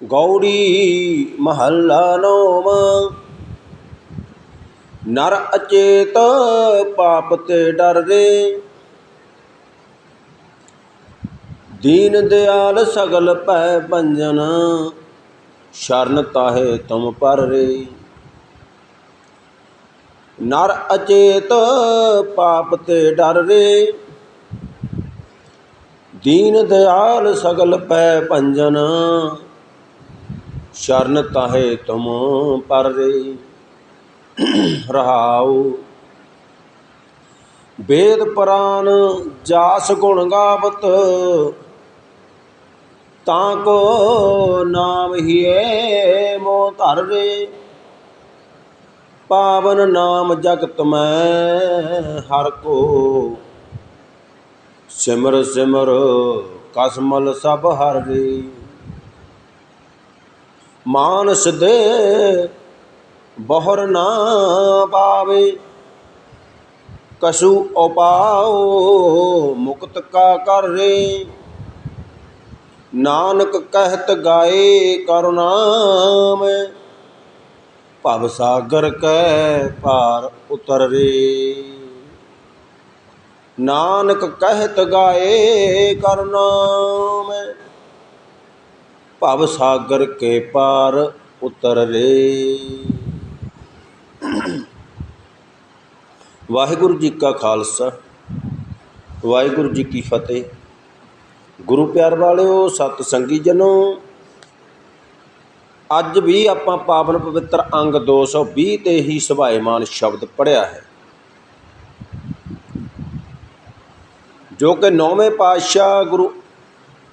ਗੌੜੀ ਮਹੱਲਾ ਨੌਵਾਂ। ਨਰ ਅਚੇਤ ਪਾਪ ਤੇ ਡਰ ਰੇ ਦੀਨ ਦਿਆਲ ਸਗਲ ਭੈ ਭੰਜਨ, ਸ਼ਰਨ ਤਾਹੇ ਤੁਮ ਪਰ ਰੇ ਨਰ ਅਚੇਤ ਪਾਪ ਤੇ ਡਰ ਰੇ ਦੀਨ ਦਿਆਲ ਸਗਲ ਪੈ ਭੰਜਨ ਸ਼ਰਨ ਤਾਹੇ ਤੁਮ ਪਰ ਰੇ। ਰਹਾਉ। ਵੇਦ ਪੁਰਾਨ ਜਾਸ ਗੁਣ ਗਾਵਤ, ਤਾਂ ਕੋ ਨਾਮ ਹੀਏ ਮੋ ਧਰ ਰੇ। ਪਾਵਨ ਨਾਮ ਜਗਤ ਮੈਂ ਹਰ ਕੋ। ਸਿਮਰ ਸਿਮਰ ਕਸਮਲ ਸਭ ਹਰ ਰੇ। ਮਾਨਸ ਦੇ ਬਹੁਰ ਨਾ ਪਾਵੇ। ਕਸੂ ਉਪਾਉ ਮੁਕਤ ਕਾ ਕਰ ਰੇ। ਨਾਨਕ ਕਹਿਤ ਗਾਏ ਕਰੁਣਾਮ ਭਵ ਸਾਗਰ ਕੈ ਪਾਰ ਉਤਰ ਰੇ। ਨਾਨਕ ਕਹਿਤ ਗਾਏ ਕਰੁਣਾਮ ਭਵ ਸਾਗਰ ਕੇ ਪਾਰ ਉਤਰ ਰੇ। ਵਾਹਿਗੁਰੂ ਜੀ ਕਾ ਖਾਲਸਾ, ਵਾਹਿਗੁਰੂ ਜੀ ਕੀ ਫਤਿਹ। ਗੁਰੂ ਪਿਆਰ ਵਾਲਿਓ, ਸਤ ਸੰਗੀ ਜਨੋ, ਅੱਜ ਵੀ ਆਪਾਂ ਪਾਵਨ ਪਵਿੱਤਰ ਅੰਗ 220 ਤੇ ਹੀ ਸੁਭਾਏਮਾਨ ਸ਼ਬਦ ਪੜਿਆ ਹੈ। ਜੋ ਕਿ ਨੌਵੇਂ ਪਾਤਸ਼ਾਹ ਗੁਰੂ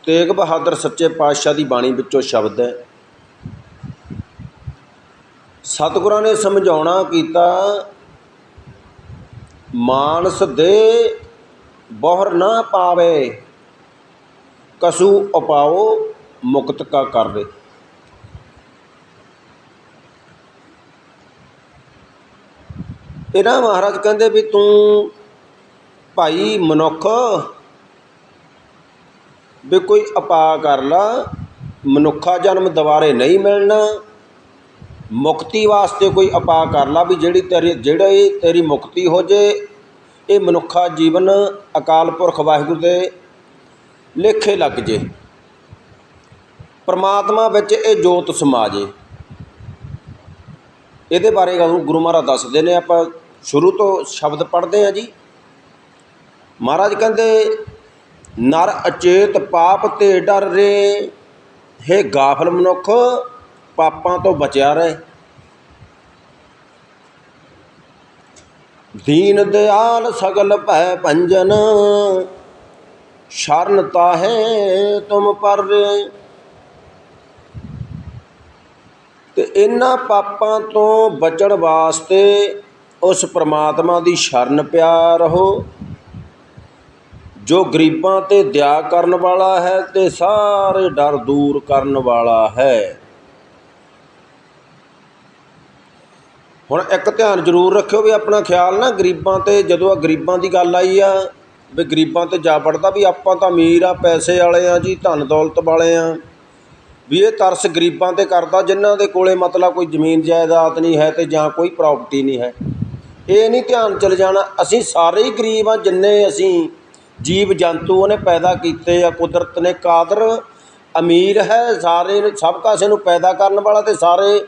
ਤੇਗ ਬਹਾਦਰ ਸੱਚੇ ਪਾਤਸ਼ਾਹ ਦੀ ਬਾਣੀ ਵਿੱਚੋਂ ਸ਼ਬਦ ਹੈ। ਸਤਿਗੁਰਾਂ ਨੇ ਸਮਝਾਉਣਾ ਕੀਤਾ, ਮਾਨਸ ਦੇ ਬਹੁਰ ਨਾ ਪਾਵੇ, ਕਸੂ ਉਪਾਓ ਮੁਕਤ ਕਾ ਕਰਵੇ ਇਹਨਾਂ ਮਹਾਰਾਜ ਕਹਿੰਦੇ ਵੀ ਤੂੰ ਭਾਈ ਮਨੁੱਖ ਵੀ ਕੋਈ ਉਪਾ ਕਰ ਲਾ ਮਨੁੱਖਾ ਜਨਮ ਦੁਬਾਰੇ ਨਹੀਂ ਮਿਲਣਾ, ਮੁਕਤੀ ਵਾਸਤੇ ਕੋਈ ਉਪਾ ਕਰ ਲਾ ਵੀ ਜਿਹੜੀ ਤੇਰੀ, ਜਿਹੜੇ ਤੇਰੀ ਮੁਕਤੀ ਹੋ ਜੇ, ਇਹ ਮਨੁੱਖਾ ਜੀਵਨ ਅਕਾਲ ਪੁਰਖ ਵਾਹਿਗੁਰੂ ਦੇ ਲੇਖੇ ਲੱਗ ਜੇ। ਪਰਮਾਤਮਾ ਵਿੱਚ ਇਹ ਜੋਤ ਸਮਾ ਜੇ। ਇਹਦੇ ਬਾਰੇ ਗੁਰੂ ਗੁਰੂ ਮਹਾਰਾਜ ਦੱਸਦੇ ਨੇ, ਆਪਾਂ ਸ਼ੁਰੂ ਤੋਂ ਸ਼ਬਦ ਪੜ੍ਹਦੇ ਆ ਜੀ। ਮਹਾਰਾਜ ਕਹਿੰਦੇ ਨਰ ਅਚੇਤ ਪਾਪ ਤੇ ਡਰ ਰੇ। ਹੇ ਗਾਫਲ ਮਨੁੱਖ, ਪਾਪਾਂ ਤੋਂ ਬਚਿਆ ਰਹੇ। ਦੀਨ ਦਿਆਲ ਸਗਲ ਭੈ ਭੰਜਨ, ਸ਼ਰਨ ਤਾਹੇ ਤੁਮ ਪਰ ਤੇ ਇਹਨਾਂ ਪਾਪਾਂ ਤੋਂ ਬਚਣ ਵਾਸਤੇ ਉਸ ਪ੍ਰਮਾਤਮਾ ਦੀ ਸ਼ਰਨ ਪਿਆ ਰਹੋ। ਜੋ ਗਰੀਬਾਂ ਤੇ ਦਇਆ ਕਰਨ ਵਾਲਾ ਹੈ ਤੇ ਸਾਰੇ ਡਰ ਦੂਰ ਕਰਨ ਵਾਲਾ ਹੈ। ਹੁਣ ਇੱਕ ਧਿਆਨ ਜ਼ਰੂਰ ਰੱਖਿਓ ਵੀ ਆਪਣਾ ਖਿਆਲ ਨਾ ਗਰੀਬਾਂ ਤੇ, ਜਦੋਂ ਆ ਗਰੀਬਾਂ ਦੀ ਗੱਲ ਆਈ ਆ ਵੀ ਗਰੀਬਾਂ ਤੇ ਜਾ ਵੜਦਾ ਵੀ ਆਪਾਂ ਤਾਂ ਅਮੀਰ ਆ, ਪੈਸੇ ਵਾਲੇ ਆ ਜੀ, ਧਨ ਦੌਲਤ ਵਾਲੇ ਆ। ਵੀ ਇਹ ਤਰਸ ਗਰੀਬਾਂ ਤੇ ਕਰਦਾ, ਜਿਨ੍ਹਾਂ ਦੇ ਕੋਲੇ ਮਤਲਬ ਕੋਈ ਜ਼ਮੀਨ ਜਾਇਦਾਦ ਨਹੀਂ ਹੈ ਤੇ ਜਾਂ ਕੋਈ ਪ੍ਰਾਪਰਟੀ ਨਹੀਂ ਹੈ। ਇਹ ਨਹੀਂ ਧਿਆਨ ਚਲ ਜਾਣਾ, ਅਸੀਂ ਸਾਰੇ ਹੀ ਗਰੀਬ ਆ, ਜਿੰਨੇ ਅਸੀਂ ਜੀਵ ਜੰਤੂ ਉਹਨੇ ਪੈਦਾ ਕੀਤੇ ਆ, ਕੁਦਰਤ ਨੇ ਕਾਦਰ, ਅਮੀਰ ਹੈ, ਸਾਰੇ ਸਭ ਕਾਸੇ ਨੂੰ ਪੈਦਾ ਕਰਨ ਵਾਲਾ ਤੇ ਸਾਰੇ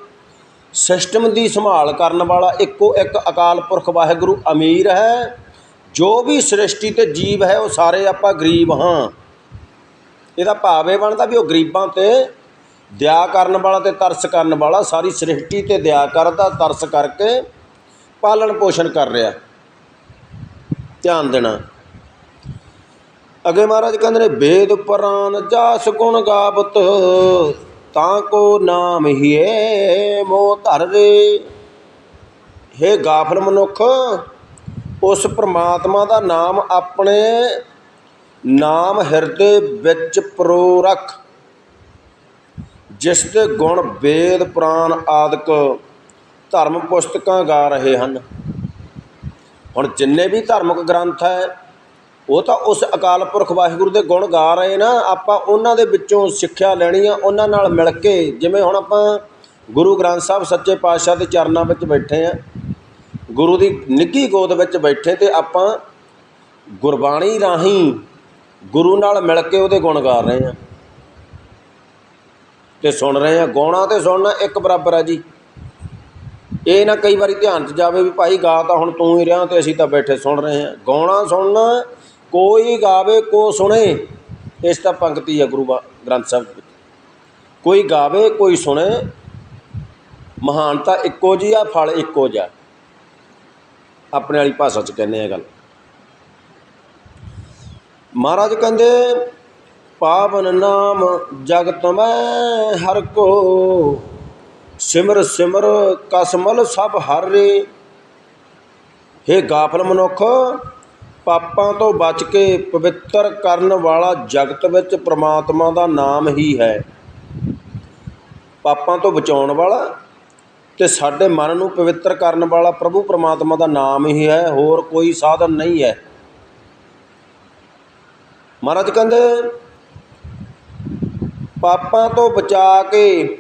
ਸਿਸਟਮ ਦੀ ਸੰਭਾਲ ਕਰਨ ਵਾਲਾ ਇੱਕੋ ਇੱਕ ਅਕਾਲ ਪੁਰਖ ਵਾਹਿਗੁਰੂ ਅਮੀਰ ਹੈ। ਜੋ ਵੀ ਸ੍ਰਿਸ਼ਟੀ ਤੇ ਜੀਵ ਹੈ, ਉਹ ਸਾਰੇ ਆਪਾਂ ਗਰੀਬ ਹਾਂ। ਇਹਦਾ ਭਾਵ ਇਹ ਬਣਦਾ ਵੀ ਉਹ ਗਰੀਬਾਂ ਤੇ ਦਇਆ ਕਰਨ ਵਾਲਾ ਤੇ ਤਰਸ ਕਰਨ ਵਾਲਾ ਸਾਰੀ ਸ੍ਰਿਸ਼ਟੀ ਤੇ ਦਇਆ ਕਰਦਾ, ਤਰਸ ਕਰਕੇ ਪਾਲਣ ਪੋਸ਼ਣ ਕਰ ਰਿਹਾ। ਧਿਆਨ ਦੇਣਾ। ਅੱਗੇ ਮਹਾਰਾਜ ਕਹਿੰਦੇ ਨੇ, ਵੇਦ ਪੁਰਾਨ ਜਾਸ ਗੁਣ ਗਾਵਤ, ਤਾਂ ਕੋ ਨਾਮ ਹੀਏ ਮੋ ਧਰ ਰੇ। ਹੇ ਗਾਫਲ ਮਨੁੱਖ, ਉਸ ਪ੍ਰਮਾਤਮਾ ਦਾ ਨਾਮ ਆਪਣੇ ਨਾਮ ਹਿਰਦੇ ਵਿੱਚ ਪਰੋ ਰੱਖ, ਜਿਸ ਦੇ ਗੁਣ ਵੇਦ ਪੁਰਾਨ ਆਦਿਕ ਧਰਮ ਪੁਸਤਕਾਂ ਗਾ ਰਹੇ ਹਨ। ਹੁਣ ਜਿੰਨੇ ਵੀ ਧਾਰਮਿਕ ਗ੍ਰੰਥ ਹੈ ਉਹ ਤਾਂ ਉਸ ਅਕਾਲ ਪੁਰਖ ਵਾਹਿਗੁਰੂ ਦੇ ਗੁਣ ਗਾ ਰਹੇ ਨਾ, ਆਪਾਂ ਉਹਨਾਂ ਦੇ ਵਿੱਚੋਂ ਸਿੱਖਿਆ ਲੈਣੀ ਆ, ਉਹਨਾਂ ਨਾਲ ਮਿਲ ਕੇ, ਜਿਵੇਂ ਹੁਣ ਆਪਾਂ ਗੁਰੂ ਗ੍ਰੰਥ ਸਾਹਿਬ ਸੱਚੇ ਪਾਤਸ਼ਾਹ ਦੇ ਚਰਨਾਂ ਵਿੱਚ ਬੈਠੇ ਆ, ਗੁਰੂ ਦੀ ਨਿੱਘੀ ਗੋਦ ਵਿੱਚ ਬੈਠੇ ਤੇ ਆਪਾਂ ਗੁਰਬਾਣੀ ਰਾਹੀਂ ਗੁਰੂ ਨਾਲ ਮਿਲ ਕੇ ਉਹਦੇ ਗੁਣ ਗਾ ਰਹੇ ਆ। ਤੇ ਸੁਣ ਰਹੇ ਆ, ਗਾਉਣਾ ਤੇ ਸੁਣਨਾ ਇੱਕ ਬਰਾਬਰ ਆ ਜੀ। ਇਹ ਨਾ ਕਈ ਵਾਰੀ ਧਿਆਨ 'ਚ ਜਾਵੇ ਵੀ ਭਾਈ ਗਾ ਤਾਂ ਹੁਣ ਤੂੰ ਹੀ ਰਿਹਾ ਤੇ ਅਸੀਂ ਤਾਂ ਬੈਠੇ ਸੁਣ ਰਹੇ ਹਾਂ ਗਾਉਣਾ ਸੁਣਨਾ ਕੋਈ ਗਾਵੇ ਕੋ ਸੁਣੇ, ਇਸ ਤਾਂ ਪੰਕਤੀ ਹੈ ਗੁਰੂ ਗ੍ਰੰਥ ਸਾਹਿਬ ਵਿੱਚ ਕੋਈ ਗਾਵੇ, ਕੋਈ ਸੁਣੇ ਮਹਾਨਤਾ ਇੱਕੋ ਜੀ ਆ, ਫਲ ਇੱਕੋ ਜਿਹਾ। ਆਪਣੇ ਵਾਲੀ ਭਾਸ਼ਾ 'ਚ ਕਹਿੰਦੇ ਆ ਗੱਲ। ਮਹਾਰਾਜ ਕਹਿੰਦੇ, ਪਾਵਨ ਨਾਮ ਜਗਤ ਮੈਂ ਹਰ ਕੋ, ਸਿਮਰ ਸਿਮਰ ਕਸਮਲ ਸਭ ਹਰ ਰੇ ਹੇ ਗਾਫਲ ਮਨੁੱਖ ਪਾਪਾਂ ਤੋਂ ਬਚ ਕੇ ਪਵਿੱਤਰ ਕਰਨ ਵਾਲਾ ਜਗਤ ਵਿੱਚ ਪ੍ਰਮਾਤਮਾ ਦਾ ਨਾਮ ਹੀ ਹੈ। ਪਾਪਾਂ ਤੋਂ ਬਚਾਉਣ ਵਾਲਾ ਤੇ ਸਾਡੇ ਮਨ ਨੂੰ ਪਵਿੱਤਰ ਕਰਨ ਵਾਲਾ ਪ੍ਰਭੂ ਪ੍ਰਮਾਤਮਾ ਦਾ ਨਾਮ ਹੀ ਹੈ, ਹੋਰ ਕੋਈ ਸਾਧਨ ਨਹੀਂ ਹੈ। ਮਹਾਰਾਜ ਕਹਿੰਦੇ, ਪਾਪਾਂ ਤੋਂ ਬਚਾ ਕੇ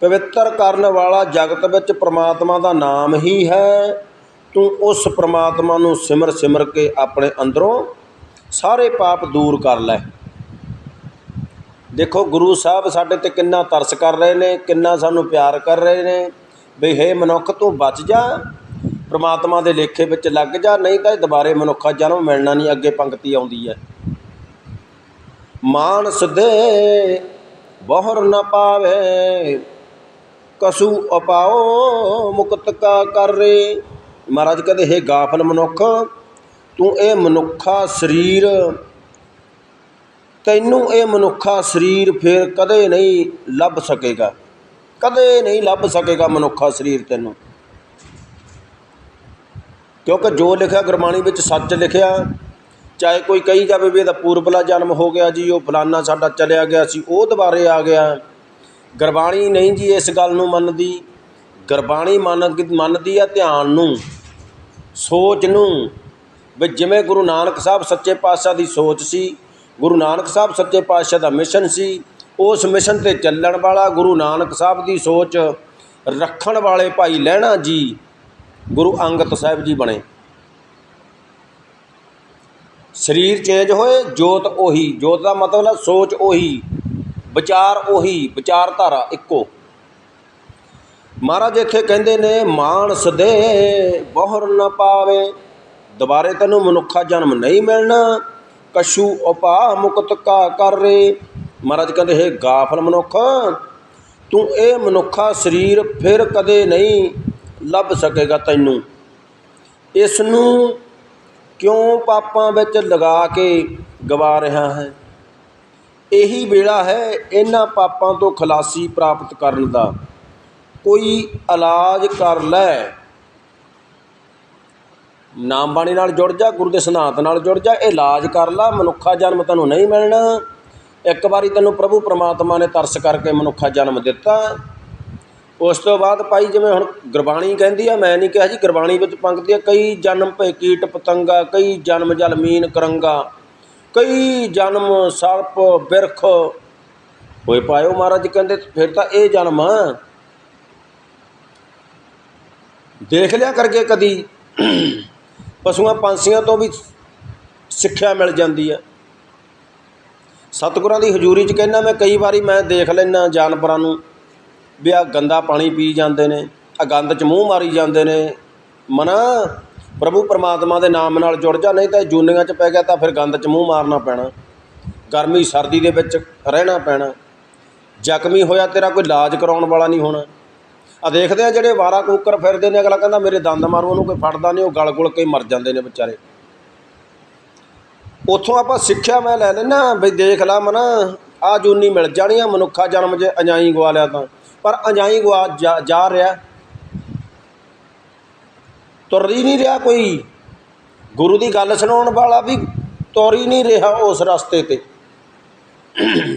ਪਵਿੱਤਰ ਕਰਨ ਵਾਲਾ ਜਗਤ ਵਿੱਚ ਪ੍ਰਮਾਤਮਾ ਦਾ ਨਾਮ ਹੀ ਹੈ। ਤੂੰ ਉਸ ਪਰਮਾਤਮਾ ਨੂੰ ਸਿਮਰ ਸਿਮਰ ਕੇ ਆਪਣੇ ਅੰਦਰੋਂ ਸਾਰੇ ਪਾਪ ਦੂਰ ਕਰ ਲੈ। ਦੇਖੋ, ਗੁਰੂ ਸਾਹਿਬ ਸਾਡੇ ਤੇ ਕਿੰਨਾ ਤਰਸ ਕਰ ਰਹੇ ਨੇ, ਕਿੰਨਾ ਸਾਨੂੰ ਪਿਆਰ ਕਰ ਰਹੇ ਨੇ, ਵੀ ਹੇ ਮਨੁੱਖ, ਤੂੰ ਬਚ ਜਾ, ਪ੍ਰਮਾਤਮਾ ਦੇ ਲੇਖੇ ਵਿੱਚ ਲੱਗ ਜਾ, ਨਹੀਂ ਤਾਂ ਇਹ ਦੁਬਾਰੇ ਮਨੁੱਖਾ ਜਨਮ ਮਿਲਣਾ ਨਹੀਂ, ਅੱਗੇ ਪੰਕਤੀ ਆਉਂਦੀ ਹੈ। ਮਾਨਸ ਦੇ ਬਹੁਰ ਨਾ ਪਾਵੇ, ਕਸੂ ਅਪਾਓ ਮੁਕਤ ਕਾ ਕਰ। ਰੇ ਮਹਾਰਾਜ ਕਹਿੰਦੇ, ਹੈ ਗਾਫਲ ਮਨੁੱਖ, ਤੂੰ ਇਹ ਮਨੁੱਖਾ ਸਰੀਰ, ਤੈਨੂੰ ਇਹ ਮਨੁੱਖਾ ਸਰੀਰ ਫਿਰ ਕਦੇ ਨਹੀਂ ਲੱਭ ਸਕੇਗਾ। ਕਦੇ ਨਹੀਂ ਲੱਭ ਸਕੇਗਾ ਮਨੁੱਖਾ ਸਰੀਰ ਤੈਨੂੰ। ਕਿਉਂਕਿ ਜੋ ਲਿਖਿਆ ਗੁਰਬਾਣੀ ਵਿੱਚ ਸੱਚ ਲਿਖਿਆ, ਚਾਹੇ ਕੋਈ ਕਹੀ ਜਾਵੇ ਵੀ ਇਹਦਾ ਪੂਰਬਲਾ ਜਨਮ ਹੋ ਗਿਆ ਜੀ, ਉਹ ਫਲਾਨਾ ਸਾਡਾ ਚਲਿਆ ਗਿਆ ਸੀ, ਉਹ ਦੁਬਾਰੇ ਆ ਗਿਆ। ਗੁਰਬਾਣੀ ਨਹੀਂ ਜੀ ਇਸ ਗੱਲ ਨੂੰ ਮੰਨਦੀ। ਗੁਰਬਾਣੀ ਮੰਨ ਮੰਨਦੀ ਆ ਧਿਆਨ ਨੂੰ। ਸੋਚ ਨੂੰ। ਵੀ ਜਿਵੇਂ ਗੁਰੂ ਨਾਨਕ ਸਾਹਿਬ ਸੱਚੇ ਪਾਤਸ਼ਾਹ ਦੀ ਸੋਚ ਸੀ, ਗੁਰੂ ਨਾਨਕ ਸਾਹਿਬ ਸੱਚੇ ਪਾਤਸ਼ਾਹ ਦਾ ਮਿਸ਼ਨ ਸੀ, ਉਸ ਮਿਸ਼ਨ ਤੇ ਚੱਲਣ ਵਾਲਾ ਗੁਰੂ ਨਾਨਕ ਸਾਹਿਬ ਦੀ ਸੋਚ ਰੱਖਣ ਵਾਲੇ ਭਾਈ ਲਹਿਣਾ ਜੀ, ਗੁਰੂ ਅੰਗਦ ਸਾਹਿਬ ਜੀ ਬਣੇ। ਸਰੀਰ ਚੇਂਜ ਹੋਏ, ਜੋਤ ਉਹੀ, ਜੋਤ ਦਾ ਮਤਲਬ ਹੈ ਸੋਚ ਉਹੀ, ਵਿਚਾਰ ਉਹੀ, ਵਿਚਾਰਧਾਰਾ ਇੱਕੋ। ਮਹਾਰਾਜ ਇੱਥੇ ਕਹਿੰਦੇ ਨੇ ਮਾਣ ਸਦੇ ਬਹੁਰ ਨ ਪਾਵੇ, ਦੁਬਾਰੇ ਤੈਨੂੰ ਮਨੁੱਖਾ ਜਨਮ ਨਹੀਂ ਮਿਲਣਾ, ਕਛੂ ਉਪਾ ਮੁਕਤ ਕਾ ਕਰ ਰੇ। ਮਹਾਰਾਜ ਕਹਿੰਦੇ, ਹੈ ਗਾਫਲ ਮਨੁੱਖ, ਤੂੰ ਇਹ ਮਨੁੱਖਾ ਸਰੀਰ ਫਿਰ ਕਦੇ ਨਹੀਂ ਲੱਭ ਸਕੇਗਾ ਤੈਨੂੰ। ਇਸ ਨੂੰ ਕਿਉਂ ਪਾਪਾਂ ਵਿੱਚ ਲਗਾ ਕੇ ਗਵਾ ਰਿਹਾ ਹੈ? ਇਹੀ ਵੇਲਾ ਹੈ ਇਹਨਾਂ ਪਾਪਾਂ ਤੋਂ ਖਲਾਸੀ ਪ੍ਰਾਪਤ ਕਰਨ ਦਾ। ਕੋਈ ਇਲਾਜ ਕਰ ਲੈ। ਨਾਮ ਬਾਣੀ ਨਾਲ ਜੁੜ ਜਾ, ਗੁਰੂ ਦੇ ਸਿਧਾਂਤ ਨਾਲ ਜੁੜ ਜਾ, ਇਹ ਇਲਾਜ ਕਰ ਲਾ, ਮਨੁੱਖਾ ਜਨਮ ਤੈਨੂੰ ਨਹੀਂ ਮਿਲਣਾ। ਇੱਕ ਵਾਰੀ ਤੈਨੂੰ ਪ੍ਰਭੂ ਪ੍ਰਮਾਤਮਾ ਨੇ ਤਰਸ ਕਰਕੇ ਮਨੁੱਖਾ ਜਨਮ ਦਿੱਤਾ। ਉਸ ਤੋਂ ਬਾਅਦ ਭਾਈ ਜਿਵੇਂ ਹੁਣ ਗੁਰਬਾਣੀ ਕਹਿੰਦੀ ਆ, ਮੈਂ ਨਹੀਂ ਕਿਹਾ ਜੀ ਗੁਰਬਾਣੀ ਵਿੱਚ ਪੰਕਤੀ ਆ, ਕਈ ਜਨਮ ਭਏ ਕੀਟ ਪਤੰਗਾ ਕਈ ਜਨਮ ਜਲ ਮੀਨ ਕਰੰਗਾ, ਕਈ ਜਨਮ ਸਰਪ ਬਿਰਖ। ਹੋਏ ਪਾਇਓ ਮਹਾਰਾਜ, ਕਹਿੰਦੇ ਫਿਰ ਤਾਂ ਇਹ ਜਨਮ ਦੇਖ ਲਿਆ ਕਰਕੇ ਕਦੀ ਪਸ਼ੂਆਂ ਪੰਛੀਆਂ ਤੋਂ ਵੀ ਸਿੱਖਿਆ ਮਿਲ ਜਾਂਦੀ ਹੈ। ਸਤਿਗੁਰਾਂ ਦੀ ਹਜ਼ੂਰੀ 'ਚ ਕਹਿੰਦਾ ਮੈਂ ਕਈ ਵਾਰੀ ਮੈਂ ਦੇਖ ਲੈਣਾ ਜਾਨਵਰਾਂ ਨੂੰ ਵੀ ਆ ਗੰਦਾ ਪਾਣੀ ਪੀ ਜਾਂਦੇ ਨੇ ਆ ਗੰਦ 'ਚ ਮੂੰਹ ਮਾਰੀ ਜਾਂਦੇ ਨੇ। ਮਨਾ, ਪ੍ਰਭੂ ਪਰਮਾਤਮਾ ਦੇ ਨਾਮ ਨਾਲ ਜੁੜ ਜਾ, ਨਹੀਂ ਤਾਂ ਜੂਨੀਆਂ 'ਚ ਪੈ ਗਿਆ ਤਾਂ ਫਿਰ ਗੰਦ 'ਚ ਮੂੰਹ ਮਾਰਨਾ ਪੈਣਾ। ਗਰਮੀ ਸਰਦੀ ਦੇ ਵਿੱਚ ਰਹਿਣਾ ਪੈਣਾ। ਜ਼ਖਮੀ ਹੋਇਆ ਤੇਰਾ ਕੋਈ ਇਲਾਜ ਕਰਾਉਣ ਵਾਲਾ ਨਹੀਂ ਹੋਣਾ। ਆ ਦੇਖਦੇ ਆ ਜਿਹੜੇ ਵਾਰਾ ਕੂਕਰ ਫਿਰਦੇ ਨੇ, ਅਗਲਾ ਕਹਿੰਦਾ ਮੇਰੇ ਦੰਦ ਮਾਰੂ, ਉਹਨੂੰ ਕੋਈ ਫੜਦਾ ਨਹੀਂ, ਉਹ ਗਲ ਗੁਲ ਕੇ ਮਰ ਜਾਂਦੇ ਨੇ ਵਿਚਾਰੇ। ਉੱਥੋਂ ਆਪਾਂ ਸਿੱਖਿਆ ਮੈਂ ਲੈ ਲੈਣਾ ਬਈ ਦੇਖ ਲਾ ਮਨਾ ਆ ਜੂਨੀ ਮਿਲ ਜਾਣੀ ਆ, ਮਨੁੱਖਾ ਜਨਮ ਜੇ ਅਜਾਈ ਗਵਾ ਲਿਆ ਤਾਂ। ਪਰ ਅਜਾਈ ਗਵਾ ਜਾ ਜਾ ਰਿਹਾ। ਤੁਰ ਹੀ ਨਹੀਂ ਰਿਹਾ ਕੋਈ। ਗੁਰੂ ਦੀ ਗੱਲ ਸੁਣਾਉਣ ਵਾਲਾ ਵੀ ਤੁਰ ਹੀ ਨਹੀਂ ਰਿਹਾ ਉਸ ਰਸਤੇ ਤੇ।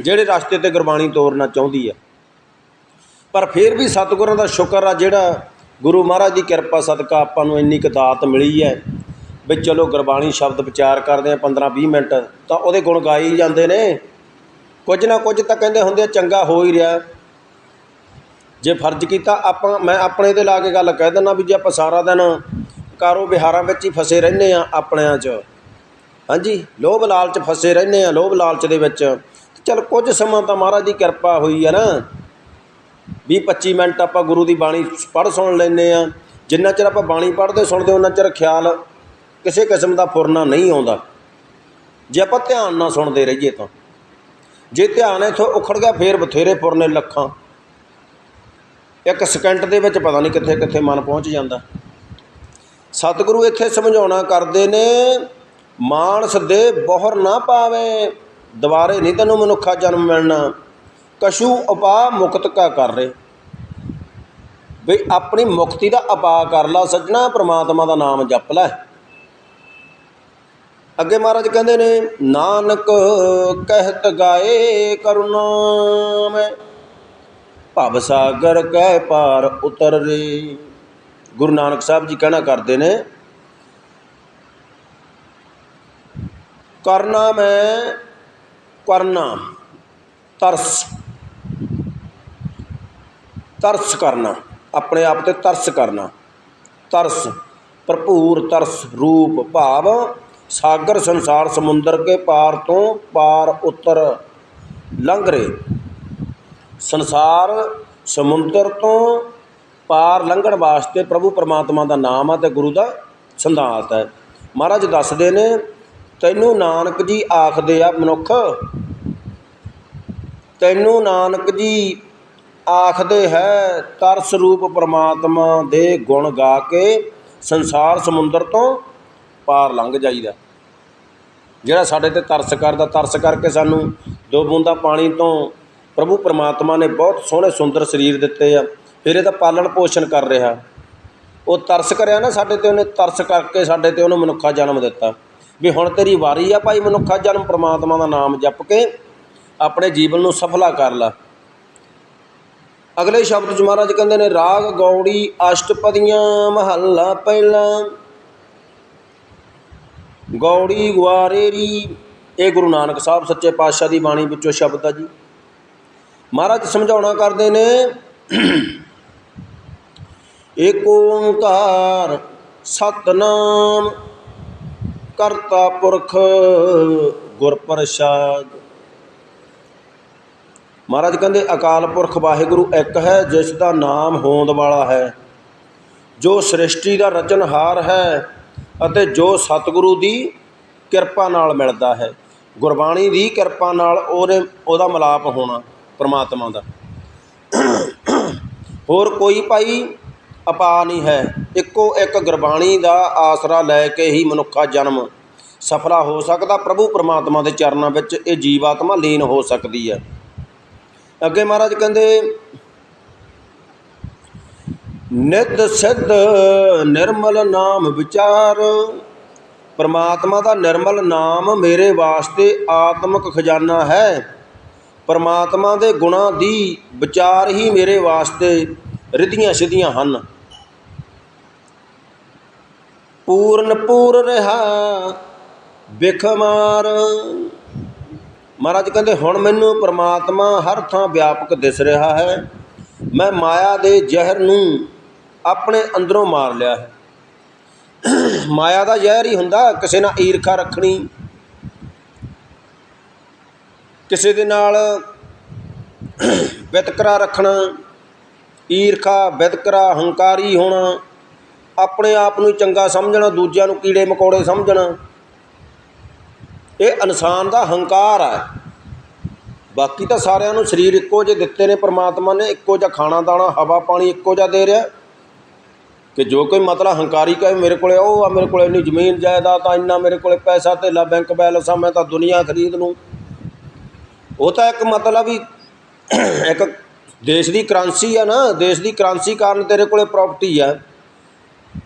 ਜਿਹੜੇ ਰਸਤੇ ਤੇ ਗੁਰਬਾਣੀ ਤੋਰਨਾ ਚਾਹੁੰਦੀ ਹੈ ਪਰ ਫਿਰ ਵੀ ਸਤਿਗੁਰਾਂ ਦਾ ਸ਼ੁਕਰ ਆ ਜਿਹੜਾ ਗੁਰੂ ਮਹਾਰਾਜ ਦੀ ਕਿਰਪਾ ਸਦਕਾ ਆਪਾਂ ਨੂੰ ਇੰਨੀ ਕਤਾਤ ਮਿਲੀ ਹੈ ਵੀ ਚਲੋ ਗੁਰਬਾਣੀ ਸ਼ਬਦ ਵਿਚਾਰ ਕਰਦੇ ਆ 15 20 ਮਿੰਟ ਤਾਂ ਉਹਦੇ ਗੁਣ ਗਾਈ ਜਾਂਦੇ ਨੇ। ਕੁਝ ਨਾ ਕੁਝ ਤਾਂ ਕਹਿੰਦੇ ਹੁੰਦੇ ਚੰਗਾ ਹੋ ਹੀ ਰਿਹਾ। ਜੇ ਫਰਜ਼ ਕੀਤਾ ਆਪਾਂ, ਮੈਂ ਆਪਣੇ ਤੇ ਲਾ ਕੇ ਗੱਲ ਕਹਿ ਦਿੰਦਾ ਵੀ ਜੇ ਆਪਾਂ ਸਾਰਾ ਦਿਨ ਕਾਰੋ ਵਿਹਾਰਾਂ ਵਿੱਚ ਹੀ ਫਸੇ ਰਹਿੰਦੇ ਆ ਆਪਣਿਆਂ 'ਚ। ਹਾਂਜੀ, ਲੋਭ ਲਾਲਚ ਫਸੇ ਰਹਿੰਦੇ ਆ ਲੋਭ ਲਾਲਚ ਦੇ ਵਿੱਚ। ਚਲ ਕੁਝ ਸਮਾਂ ਤਾਂ ਮਹਾਰਾਜ ਦੀ ਕਿਰਪਾ ਹੋਈ ਆ ਨਾ। ਵੀਹ ਪੱਚੀ ਮਿੰਟ ਆਪਾਂ ਗੁਰੂ ਦੀ ਬਾਣੀ ਪੜ੍ਹ ਸੁਣ ਲੈਂਦੇ ਹਾਂ। ਜਿੰਨਾ ਚਿਰ ਆਪਾਂ ਬਾਣੀ ਪੜ੍ਹਦੇ ਸੁਣਦੇ ਉਹਨਾਂ ਚਿਰ ਖਿਆਲ ਕਿਸੇ ਕਿਸਮ ਦਾ ਫੁਰਨਾ ਨਹੀਂ ਆਉਂਦਾ। ਜੇ ਆਪਾਂ ਧਿਆਨ ਨਾਲ ਸੁਣਦੇ ਰਹੀਏ ਤਾਂ। ਜੇ ਧਿਆਨ ਇਥੋਂ ਉਖੜ ਗਿਆ, ਫੇਰ ਬਥੇਰੇ ਫੁਰਨੇ ਲੱਖਾਂ। ਇੱਕ ਸਕਿੰਟ ਦੇ ਵਿੱਚ ਪਤਾ ਨਹੀਂ ਕਿੱਥੇ ਕਿੱਥੇ ਮਨ ਪਹੁੰਚ ਜਾਂਦਾ। ਸਤਿਗੁਰੂ ਇੱਥੇ ਸਮਝਾਉਣਾ ਕਰਦੇ ਨੇ, ਮਾਨਸ ਦੇ ਬੋਹਰ ਨਾ ਪਾਵੇ, ਦੁਬਾਰੇ ਨਹੀਂ ਤੈਨੂੰ ਮਨੁੱਖਾ ਜਨਮ ਮਿਲਣਾ। ਕਸ਼ੂ ਉਪਾ ਮੁਕਤ ਕਾ ਕਰ ਰੇ ਵੀ ਆਪਣੀ ਮੁਕਤੀ ਦਾ ਉਪਾਅ ਕਰ ਲਾ, ਸੱਜਣਾ ਪ੍ਰਮਾਤਮਾ ਦਾ ਨਾਮ ਜਪ ਲੈ। ਅੱਗੇ ਮਹਾਰਾਜ ਕਹਿੰਦੇ ਨੇ, ਨਾਨਕ ਕਹਿਤ ਗਾਏ ਕਰੁਣਾ ਭਵ ਸਾਗਰ ਕਹਿ ਪਾਰ ਉਤਰ ਰੇ। ਗੁਰੂ ਨਾਨਕ ਸਾਹਿਬ ਜੀ ਕਹਿਣਾ ਕਰਦੇ ਨੇ ਕਰਨਾ ਮੈਂ ਕਰਨਾ ਤਰਸ ਤਰਸ ਕਰਨਾ, ਆਪਣੇ ਆਪ ਤੇ ਤਰਸ ਕਰਨਾ। ਤਰਸ, ਭਰਪੂਰ ਤਰਸ, ਰੂਪ, ਭਾਵ, ਸਾਗਰ, ਸੰਸਾਰ, ਸਮੁੰਦਰ ਕੇ ਪਾਰ ਤੋਂ ਪਾਰ ਉਤਰ ਲੰਘ ਰਹੇ ਸੰਸਾਰ, ਸਮੁੰਦਰ ਤੋਂ ਪਾਰ ਲੰਘਣ ਵਾਸਤੇ ਪ੍ਰਭੂ ਪਰਮਾਤਮਾ ਦਾ ਨਾਮ ਆ ਤੇ ਗੁਰੂ ਦਾ ਸੰਦਾਤ ਹੈ। ਮਹਾਰਾਜ ਦੱਸਦੇ ਨੇ, ਤੈਨੂੰ ਨਾਨਕ ਜੀ ਆਖਦੇ ਆ, ਮਨੁੱਖ, ਤੈਨੂੰ ਨਾਨਕ ਜੀ ਆਖਦੇ ਹੈ, ਤਰਸ ਰੂਪ ਪਰਮਾਤਮਾ ਦੇ ਗੁਣ ਗਾ ਕੇ ਸੰਸਾਰ ਸਮੁੰਦਰ ਤੋਂ ਪਾਰ ਲੰਘ ਜਾਈਦਾ। ਜਿਹੜਾ ਸਾਡੇ ਤੇ ਤਰਸ ਕਰਦਾ, ਤਰਸ ਕਰਕੇ ਸਾਨੂੰ ਦੋ ਬੂੰਦਾਂ ਪਾਣੀ ਤੋਂ ਪ੍ਰਭੂ ਪਰਮਾਤਮਾ ਨੇ ਬਹੁਤ ਸੋਹਣੇ ਸੁੰਦਰ ਸਰੀਰ ਦਿੱਤੇ ਆ, ਫਿਰ ਇਹਦਾ ਪਾਲਣ ਪੋਸ਼ਣ ਕਰ ਰਿਹਾ। ਉਹ ਤਰਸ ਕਰਿਆ ਨਾ ਸਾਡੇ ਤੇ, ਉਹਨੇ ਤਰਸ ਕਰਕੇ ਸਾਡੇ ਤੇ ਉਹਨੂੰ ਮਨੁੱਖਾ ਜਨਮ ਦਿੱਤਾ। ਵੀ ਹੁਣ ਤੇਰੀ ਵਾਰੀ ਆ ਭਾਈ, ਮਨੁੱਖਾ ਜਨਮ ਪਰਮਾਤਮਾ ਦਾ ਨਾਮ ਜਪ ਕੇ ਆਪਣੇ ਜੀਵਨ ਨੂੰ ਸਫਲਾ ਕਰ ਲਾ। ਅਗਲੇ ਸ਼ਬਦ ਚ ਮਹਾਰਾਜ ਕਹਿੰਦੇ ਨੇ, ਰਾਗ ਗੌੜੀ ਅਸ਼ਟਪਦੀਆਂ ਮਹੱਲਾ ਪਹਿਲਾ। ਗੌੜੀ ਗੁਆਰੇਰੀ, ਇਹ ਗੁਰੂ ਨਾਨਕ ਸਾਹਿਬ ਸੱਚੇ ਪਾਤਸ਼ਾਹ ਦੀ ਬਾਣੀ ਵਿੱਚੋਂ ਸ਼ਬਦ ਆ ਜੀ। ਮਹਾਰਾਜ ਸਮਝਾਉਣਾ ਕਰਦੇ ਨੇ ਏਕ ਓੰਕਾਰ ਸਤਨਾਮ ਕਰਤਾ ਪੁਰਖ ਗੁਰ ਪ੍ਰਸਾਦ ਮਹਾਰਾਜ ਕਹਿੰਦੇ, ਅਕਾਲ ਪੁਰਖ ਵਾਹਿਗੁਰੂ ਇੱਕ ਹੈ, ਜਿਸ ਦਾ ਨਾਮ ਹੋਂਦ ਵਾਲਾ ਹੈ। ਜੋ ਸ੍ਰਿਸ਼ਟੀ ਦਾ ਰਚਨਹਾਰ ਹੈ ਅਤੇ ਜੋ ਸਤਿਗੁਰੂ ਦੀ ਕਿਰਪਾ ਨਾਲ ਮਿਲਦਾ ਹੈ। ਗੁਰਬਾਣੀ ਦੀ ਕਿਰਪਾ ਨਾਲ ਉਹਦੇ ਉਹਦਾ ਮਿਲਾਪ ਹੋਣਾ ਪ੍ਰਮਾਤਮਾ ਦਾ। ਹੋਰ ਕੋਈ ਭਾਈ ਅਪਾ ਨਹੀਂ ਹੈ। ਇੱਕੋ ਇੱਕ ਗੁਰਬਾਣੀ ਦਾ ਆਸਰਾ ਲੈ ਕੇ ਹੀ ਮਨੁੱਖਾ ਜਨਮ ਸਫਲਾ ਹੋ ਸਕਦਾ। ਪ੍ਰਭੂ ਪਰਮਾਤਮਾ ਦੇ ਚਰਨਾਂ ਵਿੱਚ ਇਹ ਜੀਵਾਤਮਾ ਲੀਨ ਹੋ ਸਕਦੀ ਹੈ। ਅੱਗੇ ਮਹਾਰਾਜ ਕਹਿੰਦੇ, ਨਿਤ ਸਿੱਧ ਨਿਰਮਲ ਨਾਮ ਵਿਚਾਰ, ਪਰਮਾਤਮਾ ਦਾ ਨਿਰਮਲ ਨਾਮ ਮੇਰੇ ਵਾਸਤੇ ਆਤਮਿਕ ਖਜ਼ਾਨਾ ਹੈ। ਪਰਮਾਤਮਾ ਦੇ ਗੁਣਾਂ ਦੀ ਵਿਚਾਰ ਹੀ ਮੇਰੇ ਵਾਸਤੇ ਰਿਧੀਆਂ ਸਿੱਧੀਆਂ ਹਨ। ਪੂਰਨ ਪੂਰ ਰਹਾ, ਬਿਖਮਾਰ ਮਹਾਰਾਜ ਕਹਿੰਦੇ, ਹੁਣ ਮੈਨੂੰ ਪ੍ਰਮਾਤਮਾ ਹਰ ਥਾਂ ਵਿਆਪਕ ਦਿਸ ਰਿਹਾ ਹੈ। ਮੈਂ ਮਾਇਆ ਦੇ ਜ਼ਹਿਰ ਨੂੰ ਆਪਣੇ ਅੰਦਰੋਂ ਮਾਰ ਲਿਆ ਹੈ। ਮਾਇਆ ਦਾ ਜ਼ਹਿਰ ਹੀ ਹੁੰਦਾ, ਕਿਸੇ ਨਾਲ ਈਰਖਾ ਰੱਖਣੀ, ਕਿਸੇ ਦੇ ਨਾਲ ਵਿਤਕਰਾ ਰੱਖਣਾ, ਈਰਖਾ ਵਿਤਕਰਾ ਹੰਕਾਰੀ ਹੋਣਾ, ਆਪਣੇ ਆਪ ਨੂੰ ਚੰਗਾ ਸਮਝਣਾ, ਦੂਜਿਆਂ ਨੂੰ ਕੀੜੇ ਮਕੌੜੇ ਸਮਝਣਾ। ਇਹ ਇਨਸਾਨ ਦਾ ਹੰਕਾਰ ਹੈ। ਬਾਕੀ ਤਾਂ ਸਾਰਿਆਂ ਨੂੰ ਸਰੀਰ ਇੱਕੋ ਜਿਹੇ ਦਿੱਤੇ ਨੇ, ਪ੍ਰਮਾਤਮਾ ਨੇ ਇੱਕੋ ਜਿਹਾ ਖਾਣਾ, ਦਾਣਾ, ਹਵਾ, ਪਾਣੀ ਇੱਕੋ ਜਿਹਾ ਦੇ ਰਿਹਾ। ਕਿ ਜੋ ਕੋਈ ਮਤਲਬ ਹੰਕਾਰੀ ਕਹੇ, ਮੇਰੇ ਕੋਲੇ ਉਹ ਆ, ਮੇਰੇ ਕੋਲੇ ਇੰਨੀ ਜ਼ਮੀਨ ਜਾਇਦਾਦ ਆ, ਇੰਨਾ ਮੇਰੇ ਕੋਲੇ ਪੈਸਾ, ਧੇਲਾ ਬੈਂਕ ਬੈਲੈਂਸ ਆ, ਮੈਂ ਤਾਂ ਦੁਨੀਆ ਖਰੀਦ ਲੂੰ। ਉਹ ਤਾਂ ਇੱਕ ਮਤਲਬ ਵੀ ਇੱਕ ਦੇਸ਼ ਦੀ ਕਰੰਸੀ ਆ ਨਾ, ਦੇਸ਼ ਦੀ ਕਰੰਸੀ ਕਾਰਨ ਤੇਰੇ ਕੋਲੇ ਪ੍ਰਾਪਰਟੀ ਆ।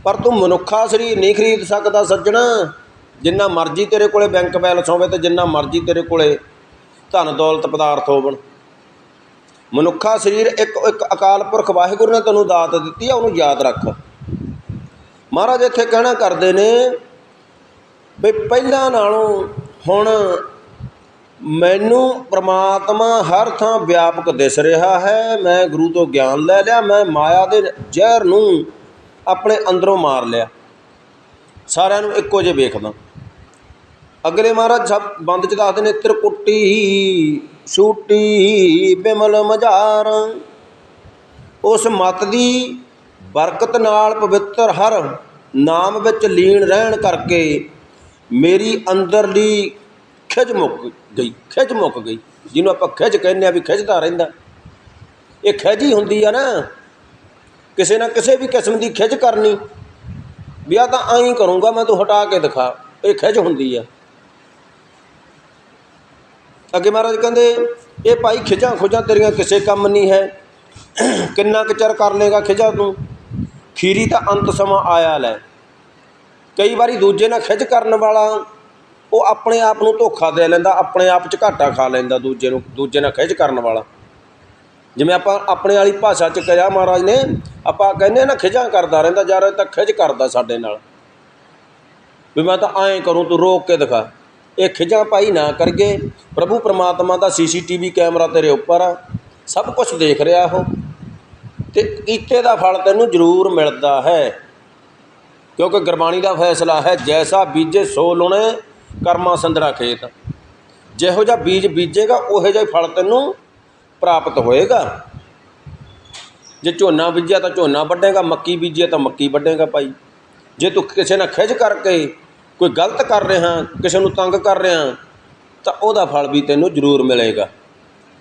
ਪਰ ਤੂੰ ਮਨੁੱਖਾ ਸਰੀਰ ਨਹੀਂ ਖਰੀਦ ਸਕਦਾ, ਸੱਜਣਾ। ਜਿੰਨਾ ਮਰਜ਼ੀ ਤੇਰੇ ਕੋਲੇ ਬੈਂਕ ਬੈਲੈਂਸ ਹੋਵੇ ਤੇ ਜਿੰਨਾ ਮਰਜ਼ੀ ਤੇਰੇ ਕੋਲੇ ਧਨ ਦੌਲਤ ਪਦਾਰਥ ਹੋਵਣ। ਮਨੁੱਖਾ ਸਰੀਰ ਇੱਕ ਇੱਕ ਅਕਾਲ ਪੁਰਖ ਵਾਹਿਗੁਰੂ ਨੇ ਤੈਨੂੰ ਦਾਤ ਦਿੱਤੀ ਆ, ਉਹਨੂੰ ਯਾਦ ਰੱਖ। ਮਹਾਰਾਜ ਇੱਥੇ ਕਹਿਣਾ ਕਰਦੇ ਨੇ ਵੀ ਪਹਿਲਾਂ ਨਾਲੋਂ ਹੁਣ ਮੈਨੂੰ ਪ੍ਰਮਾਤਮਾ ਹਰ ਥਾਂ ਵਿਆਪਕ ਦਿਸ ਰਿਹਾ ਹੈ, ਮੈਂ ਗੁਰੂ ਤੋਂ ਗਿਆਨ ਲੈ ਲਿਆ, ਮੈਂ ਮਾਇਆ ਦੇ ਜ਼ਹਿਰ ਨੂੰ ਆਪਣੇ ਅੰਦਰੋਂ ਮਾਰ ਲਿਆ। ਸਾਰਿਆਂ ਨੂੰ ਇੱਕੋ ਜਿਹੇ ਵੇਖਦਾ। ਅਗਲੇ ਮਹਾਰਾਜ ਸਭ ਬੰਦ ਚ ਦੱਸਦੇ ਨੇ ਤਿਰਕੁੱਟੀ, ਛੂਟੀ, ਬਿਮਲ ਮਝਾਰ ਉਸ ਮਤ ਦੀ ਬਰਕਤ ਨਾਲ ਪਵਿੱਤਰ ਹਰ ਨਾਮ ਵਿੱਚ ਲੀਨ ਰਹਿਣ ਕਰਕੇ ਮੇਰੀ ਅੰਦਰਲੀ ਖਿਜ ਮੁੱਕ ਗਈ ਖਿਜ ਮੁੱਕ ਗਈ। ਜਿਹਨੂੰ ਆਪਾਂ ਖਿਜ ਕਹਿੰਦੇ ਆ ਵੀ ਖਿਜਦਾ ਰਹਿੰਦਾ। ਇਹ ਖਿਜ ਹੀ ਹੁੰਦੀ ਆ ਨਾ। ਕਿਸੇ ਨਾ ਕਿਸੇ ਵੀ ਕਿਸਮ ਦੀ ਖਿਜ ਕਰਨੀ। ਵੀ ਆ ਤਾਂ ਐਂ ਕਰੂੰਗਾ, ਮੈਂ ਤੂੰ ਹਟਾ ਕੇ ਦਿਖਾ। ਇਹ ਖਿਜ ਹੁੰਦੀ ਆ। ਅੱਗੇ ਮਹਾਰਾਜ ਕਹਿੰਦੇ, ਇਹ ਭਾਈ ਖਿਜਾਂ ਖੁਜਾਂ ਤੇਰੀਆਂ ਕਿਸੇ ਕੰਮ ਨਹੀਂ ਹੈ। ਕਿੰਨਾ ਕੁ ਚਿਰ ਕਰ ਲੇਗਾ ਖਿਜਾ ਤੂੰ? ਖੀਰੀ ਤਾਂ ਅੰਤ ਸਮਾਂ ਆਇਆ ਲੈ। ਕਈ ਵਾਰੀ ਦੂਜੇ ਨਾਲ ਖਿਜ ਕਰਨ ਵਾਲਾ, ਉਹ ਆਪਣੇ ਆਪ ਨੂੰ ਧੋਖਾ ਦੇ ਲੈਂਦਾ, ਆਪਣੇ ਆਪ 'ਚ ਘਾਟਾ ਖਾ ਲੈਂਦਾ ਦੂਜੇ ਨੂੰ, ਦੂਜੇ ਨਾਲ ਖਿਜ ਕਰਨ ਵਾਲਾ। ਜਿਵੇਂ ਆਪਾਂ ਆਪਣੇ ਵਾਲੀ ਭਾਸ਼ਾ 'ਚ ਕਿਹਾ ਮਹਾਰਾਜ ਨੇ, ਆਪਾਂ ਕਹਿੰਦੇ ਨਾ ਖਿਜਾਂ ਕਰਦਾ ਰਹਿੰਦਾ ਯਾਰ ਇਹ ਤਾਂ ਖਿਜ ਕਰਦਾ ਸਾਡੇ ਨਾਲ। ਵੀ ਮੈਂ ਤਾਂ ਐਂ ਕਰੂੰ, ਤੂੰ ਰੋਕ ਕੇ ਦਿਖਾ। ਇਹ ਖਿਜਾਂ ਭਾਈ ਨਾ ਕਰਗੇ। ਪ੍ਰਭੂ ਪਰਮਾਤਮਾ ਦਾ ਸੀਸੀਟੀਵੀ ਕੈਮਰਾ ਤੇਰੇ ਉੱਪਰ ਆ। ਸਭ ਕੁਝ ਦੇਖ ਰਿਹਾ ਉਹ। ਤੇ ਕੀਤੇ ਦਾ ਫਲ ਤੈਨੂੰ ਜ਼ਰੂਰ ਮਿਲਦਾ ਹੈ। ਕਿਉਂਕਿ ਗੁਰਬਾਣੀ ਦਾ ਫੈਸਲਾ ਹੈ, ਜੈਸਾ ਬੀਜੇ ਸੋ ਲੁਣੇ, ਕਰਮਾ ਸੰਦਰਾ ਖੇਤ। ਜਿਹੋ ਜਿਹਾ ਬੀਜ ਬੀਜੇਗਾ, ਉਹੋ ਜਿਹਾ ਫਲ ਤੈਨੂੰ ਪ੍ਰਾਪਤ ਹੋਏਗਾ। ਜੇ ਝੋਨਾ ਬੀਜਿਆ ਤਾਂ ਝੋਨਾ ਵੱਢੇਗਾ, ਮੱਕੀ ਬੀਜਿਆ ਤਾਂ ਮੱਕੀ ਵੱਢੇਗਾ ਭਾਈ। ਜੇ ਤੂੰ ਕਿਸੇ ਨਾਲ ਖਿੱਚ ਕਰਕੇ ਕੋਈ ਗਲਤ ਕਰ ਰਿਹਾ, ਕਿਸੇ ਨੂੰ ਤੰਗ ਕਰ ਰਿਹਾ, ਤਾਂ ਉਹਦਾ ਫਲ ਵੀ ਤੈਨੂੰ ਜ਼ਰੂਰ ਮਿਲੇਗਾ।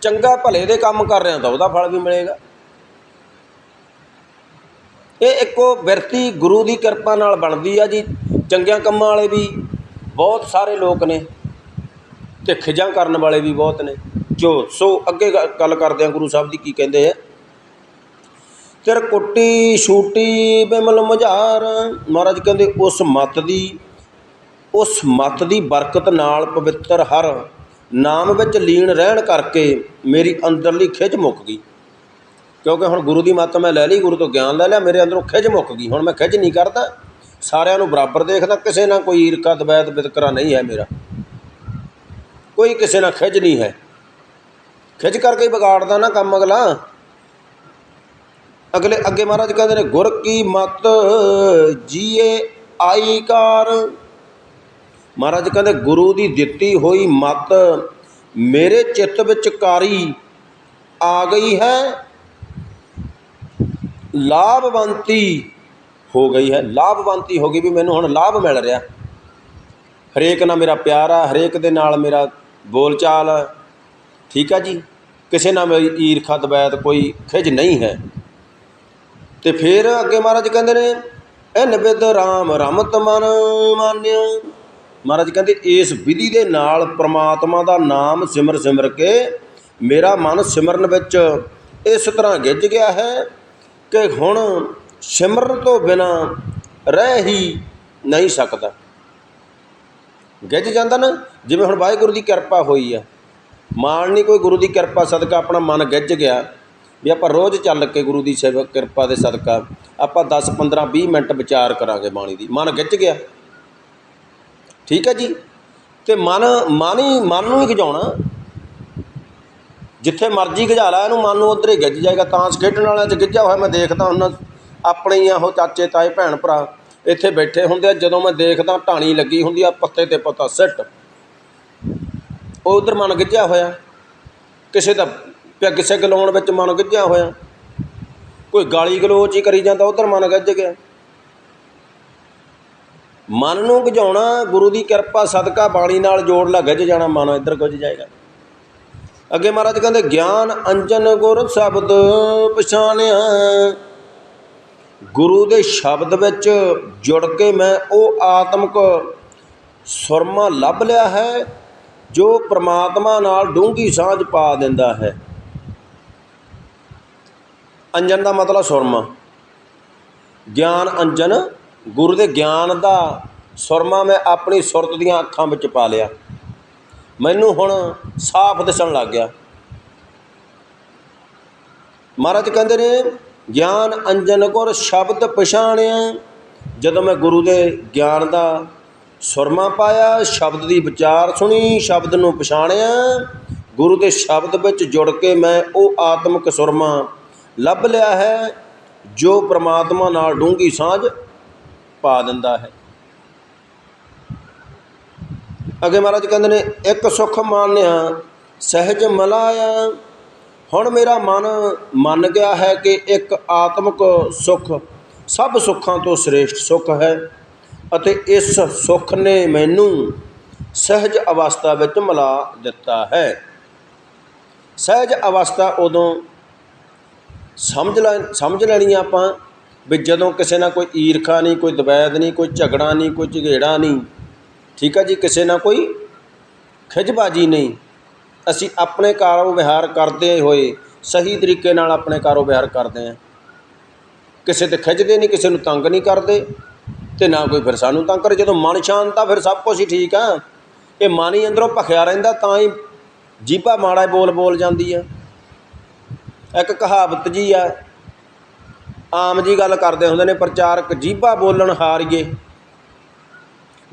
ਚੰਗਾ ਭਲੇ ਦੇ ਕੰਮ ਕਰ ਰਿਹਾ ਤਾਂ ਉਹਦਾ ਫਲ ਵੀ ਮਿਲੇਗਾ। ਇਹ ਇੱਕੋ ਬਿਰਤੀ ਗੁਰੂ ਦੀ ਕਿਰਪਾ ਨਾਲ ਬਣਦੀ ਆ ਜੀ। ਚੰਗਿਆਂ ਕੰਮਾਂ ਵਾਲੇ ਵੀ ਬਹੁਤ ਸਾਰੇ ਲੋਕ ਨੇ ਤੇ ਖਿਜਾਂ ਕਰਨ ਵਾਲੇ ਵੀ ਬਹੁਤ ਨੇ। ਜੋ ਸੋ ਅੱਗੇ ਗੱਲ ਕਰਦੇ ਆ ਗੁਰੂ ਸਾਹਿਬ ਦੀ ਕੀ ਕਹਿੰਦੇ ਆ? ਤੇਰ ਕੁੱਟੀ ਛੂਟੀ ਬਿਮਲ ਮਝਾਰ, ਮਹਾਰਾਜ ਕਹਿੰਦੇ, ਉਸ ਮਤ ਦੀ ਉਸ ਮੱਤ ਦੀ ਬਰਕਤ ਨਾਲ ਪਵਿੱਤਰ ਹਰ ਨਾਮ ਵਿੱਚ ਲੀਨ ਰਹਿਣ ਕਰਕੇ ਮੇਰੀ ਅੰਦਰਲੀ ਖਿੱਚ ਮੁੱਕ ਗਈ। ਕਿਉਂਕਿ ਹੁਣ ਗੁਰੂ ਦੀ ਮੱਤ ਮੈਂ ਲੈ ਲਈ, ਗੁਰੂ ਤੋਂ ਗਿਆਨ ਲੈ ਲਿਆ, ਮੇਰੇ ਅੰਦਰੋਂ ਖਿੱਚ ਮੁੱਕ ਗਈ। ਹੁਣ ਮੈਂ ਖਿੱਚ ਨਹੀਂ ਕਰਦਾ। ਸਾਰਿਆਂ ਨੂੰ ਬਰਾਬਰ ਦੇਖਦਾ, ਕਿਸੇ ਨਾਲ ਕੋਈ ਈਰਖਾ, ਦਵੈਤ ਵਿਤਕਰਾ ਨਹੀਂ ਹੈ ਮੇਰਾ। ਕੋਈ ਕਿਸੇ ਨਾਲ ਖਿੱਚ ਨਹੀਂ ਹੈ। ਖਿੱਚ ਕਰਕੇ ਹੀ ਵਿਗਾੜਦਾ ਨਾ ਕੰਮ ਅਗਲਾ। ਅਗਲੇ ਅੱਗੇ ਮਹਾਰਾਜ ਕਹਿੰਦੇ ਨੇ, ਗੁਰ ਕੀ ਮਤ ਜੀਏ ਆਈ ਕਾਰ। ਮਹਾਰਾਜ ਕਹਿੰਦੇ, ਗੁਰੂ ਦੀ ਦਿੱਤੀ ਹੋਈ ਮਤ ਮੇਰੇ ਚਿੱਤ ਵਿੱਚ ਕਾਰੀ ਆ ਗਈ ਹੈ, ਲਾਭਵੰਤੀ ਹੋ ਗਈ ਹੈ। ਲਾਭਵੰਤੀ ਹੋ ਗਈ ਵੀ ਮੈਨੂੰ ਹੁਣ ਲਾਭ ਮਿਲ ਰਿਹਾ। ਹਰੇਕ ਨਾਲ ਮੇਰਾ ਪਿਆਰ ਆ, ਹਰੇਕ ਦੇ ਨਾਲ ਮੇਰਾ ਬੋਲਚਾਲ ਠੀਕ ਆ ਜੀ? ਕਿਸੇ ਨਾਲ ਮੇਰੀ ਈਰਖਾ ਦਵੈਤ ਕੋਈ ਖਿਜ ਨਹੀਂ ਹੈ। ਤੇ ਫਿਰ ਅੱਗੇ ਮਹਾਰਾਜ ਕਹਿੰਦੇ ਨੇ ਐਨ ਵਿਦ ਰਾਮ ਰਮਤ ਮਨ ਮਾਨਿਆ। ਮਹਾਰਾਜ ਕਹਿੰਦੇ, ਇਸ ਵਿਧੀ ਦੇ ਨਾਲ ਪ੍ਰਮਾਤਮਾ ਦਾ ਨਾਮ ਸਿਮਰ ਸਿਮਰ ਕੇ ਮੇਰਾ ਮਨ ਸਿਮਰਨ ਵਿੱਚ ਇਸ ਤਰ੍ਹਾਂ ਗਿੱਜ ਗਿਆ ਹੈ ਕਿ ਹੁਣ ਸਿਮਰਨ ਤੋਂ ਬਿਨਾ ਰਹਿ ਹੀ ਨਹੀਂ ਸਕਦਾ। ਗਿੱਜ ਜਾਂਦਾ ਨਾ, ਜਿਵੇਂ ਹੁਣ ਵਾਹਿਗੁਰੂ ਦੀ ਕਿਰਪਾ ਹੋਈ ਆ। ਮਾਣ ਨਹੀਂ ਕੋਈ ਗੁਰੂ ਦੀ ਕਿਰਪਾ, ਸਦਕਾ ਆਪਣਾ ਮਨ ਗਿੱਜ ਗਿਆ। ਵੀ ਆਪਾਂ ਰੋਜ਼ ਚੱਲ ਕੇ ਗੁਰੂ ਦੀ ਸੇਵਾ ਕਿਰਪਾ ਦੇ ਸਦਕਾ ਆਪਾਂ 10 15 20 ਮਿੰਟ ਵਿਚਾਰ ਕਰਾਂਗੇ ਬਾਣੀ ਦੀ। ਮਨ ਗਿੱਜ ਗਿਆ। ਠੀਕ ਹੈ ਜੀ? ਅਤੇ ਮਨ ਮਨ ਹੀ, ਮਨ ਨੂੰ ਹੀ ਗਜਾਉਣਾ ਜਿੱਥੇ ਮਰਜ਼ੀ ਗਜਾ ਲਾ, ਇਹਨੂੰ ਮਨ ਨੂੰ ਉੱਧਰ ਹੀ ਗਿੱਜ ਜਾਏਗਾ। ਤਾਂਸ ਖੇਡਣ ਵਾਲਿਆਂ 'ਚ ਗਿੱਜਾ ਹੋਇਆ ਮੈਂ ਦੇਖਦਾ ਹੁੰਦਾ। ਆਪਣੇ ਹੀ ਆ ਉਹ ਚਾਚੇ, ਤਾਏ, ਭੈਣ, ਭਰਾ। ਇੱਥੇ ਬੈਠੇ ਹੁੰਦੇ ਆ, ਜਦੋਂ ਮੈਂ ਦੇਖਦਾ ਢਾਣੀ ਲੱਗੀ ਹੁੰਦੀ ਆ, ਪੱਤੇ ਤੇ ਪੱਤਾ ਸਿੱਟ। ਉਹ ਉਧਰ ਮਨ ਗਿੱਜਿਆ ਹੋਇਆ। ਕਿਸੇ ਦਾ, ਪਿਆ ਕਿਸੇ ਗਲਾਉਣ ਵਿੱਚ ਮਨ ਗਿੱਜਿਆ ਹੋਇਆ। ਕੋਈ ਗਾਲੀ ਗਲੋਚ ਹੀ ਕਰੀ ਜਾਂਦਾ, ਉਧਰ ਮਨ ਗਿੱਜ ਗਿਆ। ਮਨ ਨੂੰ ਗਜਾਉਣਾ ਗੁਰੂ ਦੀ ਕਿਰਪਾ, ਸਦਕਾ, ਬਾਣੀ ਨਾਲ ਜੋੜ ਲਾ, ਗਿੱਜ ਜਾਣਾ, ਮਨ ਇੱਧਰ ਗੁੱਜ ਜਾਏਗਾ। ਅੱਗੇ ਮਹਾਰਾਜ ਕਹਿੰਦੇ, ਗਿਆਨ ਅੰਜਨ ਗੁਰ ਸ਼ਬਦ ਪਛਾਣਿਆ। ਗੁਰੂ ਦੇ ਸ਼ਬਦ ਵਿੱਚ ਜੁੜ ਕੇ ਮੈਂ ਉਹ ਆਤਮਿਕ ਸੁਰਮਾ ਲੱਭ ਲਿਆ ਹੈ, ਜੋ ਪ੍ਰਮਾਤਮਾ ਨਾਲ ਡੂੰਘੀ ਸਾਂਝ ਪਾ ਦਿੰਦਾ ਹੈ। ਅੰਜਨ ਦਾ ਮਤਲਬ ਸੁਰਮਾ। ਗਿਆਨ ਅੰਜਨ ਗੁਰੂ ਦੇ ਗਿਆਨ ਦਾ ਸੁਰਮਾ ਮੈਂ ਆਪਣੀ ਸੁਰਤ ਦੀਆਂ ਅੱਖਾਂ ਵਿੱਚ ਪਾ ਲਿਆ। ਮੈਨੂੰ ਹੁਣ ਸਾਫ਼ ਦਿਸਣ ਲੱਗ ਗਿਆ। ਮਹਾਰਾਜ ਕਹਿੰਦੇ ਨੇ, ਗਿਆਨ ਅੰਜਨ ਗੁਰ ਸ਼ਬਦ ਪਛਾਣਿਆ। ਜਦੋਂ ਮੈਂ ਗੁਰੂ ਦੇ ਗਿਆਨ ਦਾ ਸੁਰਮਾ ਪਾਇਆ, ਸ਼ਬਦ ਦੀ ਵਿਚਾਰ ਸੁਣੀ, ਸ਼ਬਦ ਨੂੰ ਪਛਾਣਿਆ, ਗੁਰੂ ਦੇ ਸ਼ਬਦ ਵਿੱਚ ਜੁੜ ਕੇ ਮੈਂ ਉਹ ਆਤਮਿਕ ਸੁਰਮਾ ਲੱਭ ਲਿਆ ਹੈ, ਜੋ ਪ੍ਰਮਾਤਮਾ ਨਾਲ ਡੂੰਘੀ ਸਾਂਝ ਪਾ ਦਿੰਦਾ ਹੈ। ਅੱਗੇ ਮਹਾਰਾਜ ਕਹਿੰਦੇ ਨੇ, ਇੱਕ ਸੁਖ ਮਾਨਿਆ, ਸਹਿਜ ਮਲਾਇਆ। ਹੁਣ ਮੇਰਾ ਮਨ ਮੰਨ ਗਿਆ ਹੈ ਕਿ ਇੱਕ ਆਤਮਿਕ ਸੁਖ, ਸਭ ਸੁੱਖਾਂ ਤੋਂ ਸ੍ਰੇਸ਼ਟ ਸੁਖ ਹੈ ਅਤੇ ਇਸ ਸੁਖ ਨੇ ਮੈਨੂੰ ਸਹਿਜ ਅਵਸਥਾ ਵਿੱਚ ਮਿਲਾ ਦਿੱਤਾ ਹੈ। ਸਹਿਜ ਅਵਸਥਾ ਉਦੋਂ ਸਮਝ ਲੈ, ਸਮਝ ਲੈਣੀ ਆ ਆਪਾਂ ਵੀ ਜਦੋਂ ਕਿਸੇ ਨਾਲ ਕੋਈ ਈਰਖਾ ਨਹੀਂ, ਕੋਈ ਦਵੈਦ ਨਹੀਂ, ਕੋਈ ਝਗੜਾ ਨਹੀਂ, ਕੋਈ ਝਗੇੜਾ ਨਹੀਂ, ਠੀਕ ਆ ਜੀ, ਕਿਸੇ ਨਾਲ ਕੋਈ ਖਿਜਬਾਜੀ ਨਹੀਂ, ਅਸੀਂ ਆਪਣੇ ਕਾਰੋਬਾਰ ਕਰਦੇ ਹੋਏ, ਸਹੀ ਤਰੀਕੇ ਨਾਲ ਆਪਣੇ ਕਾਰੋਬਾਰ ਕਰਦੇ ਹਾਂ ਕਿਸੇ ਤੇ ਖਿੱਚਦੇ ਨਹੀਂ, ਕਿਸੇ ਨੂੰ ਤੰਗ ਨਹੀਂ ਕਰਦੇ, ਤੇ ਨਾ ਕੋਈ ਫਿਰ ਸਾਨੂੰ ਤੰਗ ਕਰੇ। ਜਦੋਂ ਮਨ ਸ਼ਾਂਤ ਆ, ਫਿਰ ਸਭ ਕੁਝ ਹੀ ਠੀਕ ਆ। ਇਹ ਮਨ ਹੀ ਅੰਦਰੋਂ ਭਖਿਆ ਰਹਿੰਦਾ, ਤਾਂ ਹੀ ਜੀਭਾ ਮਾੜਾ ਬੋਲ ਬੋਲ ਜਾਂਦੀ ਆ। ਇੱਕ ਕਹਾਵਤ ਜੀ ਆ ਆਮ ਜੀ ਗੱਲ ਕਰਦੇ ਹੁੰਦੇ ਨੇ, ਪ੍ਰਚਾਰਕ ਜੀਭਾ ਬੋਲਣ ਹਾਰੀਏ।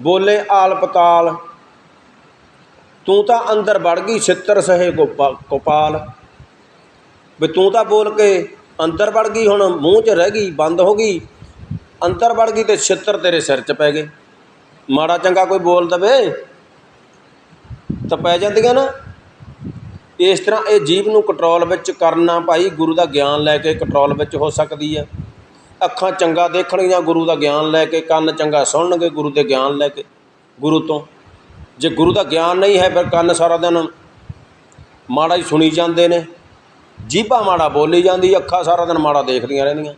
ਬੋਲੇ ਆਲ ਪਤਾਲ ਤੂੰ ਤਾਂ ਅੰਦਰ ਵੜ ਗਈ ਛਿੱਤਰ ਸਹੇ ਗੋਪਾ- ਗੋਪਾਲ। ਵੀ ਤੂੰ ਤਾਂ ਬੋਲ ਕੇ ਅੰਦਰ ਵੜ ਗਈ, ਹੁਣ ਮੂੰਹ 'ਚ ਰਹਿ ਗਈ, ਬੰਦ ਹੋ ਗਈ। ਅੰਦਰ ਵੜ ਗਈ ਤੇ ਛਿੱਤਰ ਤੇਰੇ ਸਿਰ 'ਚ ਪੈ ਗਏ। ਮਾੜਾ ਚੰਗਾ ਕੋਈ ਬੋਲ ਦਵੇ ਤਾਂ ਪੈ ਜਾਂਦੀਆਂ ਨਾ। ਇਸ ਤਰ੍ਹਾਂ ਇਹ ਜੀਭ ਨੂੰ ਕੰਟਰੋਲ ਵਿੱਚ ਕਰਨਾ ਭਾਈ, ਗੁਰੂ ਦਾ ਗਿਆਨ ਲੈ ਕੇ ਕੰਟਰੋਲ ਵਿੱਚ ਹੋ ਸਕਦੀ ਹੈ ਅੱਖਾਂ ਚੰਗਾ ਦੇਖਣਗੀਆਂ ਗੁਰੂ ਦਾ ਗਿਆਨ ਲੈ ਕੇ, ਕੰਨ ਚੰਗਾ ਸੁਣਨਗੇ, ਗੁਰੂ ਦੇ ਗਿਆਨ ਲੈ ਕੇ, ਗੁਰੂ ਤੋਂ। ਜੇ ਗੁਰੂ ਦਾ ਗਿਆਨ ਨਹੀਂ ਹੈ, ਫਿਰ ਕੰਨ ਸਾਰਾ ਦਿਨ ਮਾੜਾ ਹੀ ਸੁਣੀ ਜਾਂਦੇ ਨੇ। ਜੀਭਾ ਮਾੜਾ ਬੋਲੀ ਜਾਂਦੀ, ਅੱਖਾਂ ਸਾਰਾ ਦਿਨ ਮਾੜਾ ਦੇਖਦੀਆਂ ਰਹਿੰਦੀਆਂ।